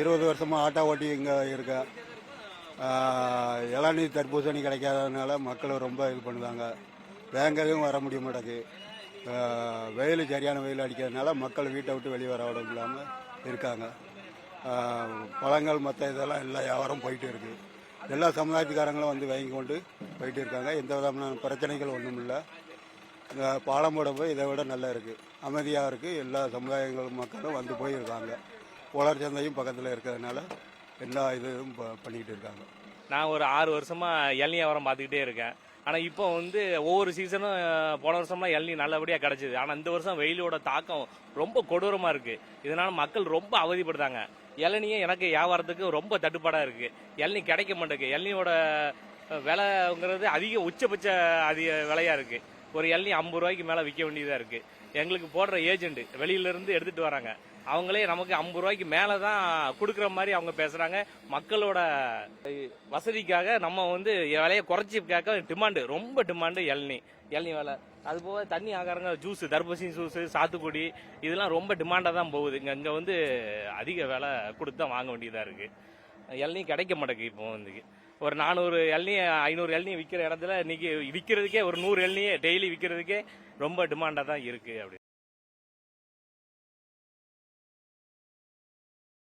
இருபது வருஷமாக ஆட்டோ ஓட்டி இங்கே இருக்கேன் இளநீர் தர்பூசணி கிடைக்காததுனால மக்கள் ரொம்ப இது பண்ணுவாங்க. வேங்கவும் வர முடிய மாட்டேங்குது. வெயில் சரியான வெயில் அடிக்கிறதுனால மக்கள் வீட்டை விட்டு வெளியே வர விட இல்லாமல் இருக்காங்க பழங்கள் மற்ற இதெல்லாம் எல்லா வியாபாரம் போயிட்டு இருக்கு. எல்லா சமுதாயத்துக்காரங்களும் வந்து வாங்கி கொண்டு போயிட்டு இருக்காங்க. எந்த விதமான பிரச்சனைகள் ஒன்றும் இல்லை. இந்த பாலம் போட போய் இதை விட நல்லா இருக்குது அமைதியாக இருக்குது எல்லா சமுதாயங்கள் மக்களும் வந்து போயிருக்காங்க. உலர் சந்தையும் பக்கத்தில் இருக்கிறதுனால எல்லா இதுவும் ப- பண்ணிக்கிட்டு இருக்காங்க. நான் ஒரு ஆறு வருஷமாக இளநீ வியாபாரம் பார்த்துக்கிட்டே இருக்கேன். ஆனால் இப்போ வந்து ஒவ்வொரு சீசனும் போன வருஷம்லாம் இளநீ நல்லபடியாக கிடைச்சிது. ஆனால் இந்த வருஷம் வெயிலோட தாக்கம் ரொம்ப கொடூரமாக இருக்குது இதனால் மக்கள் ரொம்ப அவதிப்படுறாங்க. இளநியும் எனக்கு வியாபாரத்துக்கு ரொம்ப தட்டுப்பாடாக இருக்குது இளநீ கிடைக்க மாட்டேங்குது. இளநியோட விலைங்கிறது அதிக உச்சபட்ச அதிக விலையாக இருக்குது ஒரு இளநீ ஐம்பது ரூபாய்க்கு மேலே விற்க வேண்டியதாக இருக்குது எங்களுக்கு போடுற ஏஜென்ட் வெளியிலேருந்து எடுத்துகிட்டு வராங்க. அவங்களே நமக்கு ஐம்பது ரூபாய்க்கு மேலே தான் கொடுக்குற மாதிரி அவங்க பேசுகிறாங்க மக்களோட வசதிக்காக நம்ம வந்து விலையை குறைச்சி கேட்க டிமாண்டு ரொம்ப டிமாண்டு இளநீ இளநி விலை. அது போக தண்ணி ஆகாரங்க ஜூஸ் தர்பூசணி ஜூஸு சாத்துக்குடி இதெல்லாம் ரொம்ப டிமாண்டாக தான் போகுது. இங்கே இங்கே வந்து அதிக விலை கொடுத்து தான் வாங்க வேண்டியதாக இருக்குது இளநீ கிடைக்க மாட்டேங்குது இப்போ வந்து. ஒரு நானூறு இளநீ ஐநூறு இளநீ விற்கிற இடத்துல இன்னைக்கு விற்கிறதுக்கே ஒரு நூறு இளநியே டெய்லி விற்கிறதுக்கே ரொம்ப டிமாண்டாக தான் இருக்குது அப்படி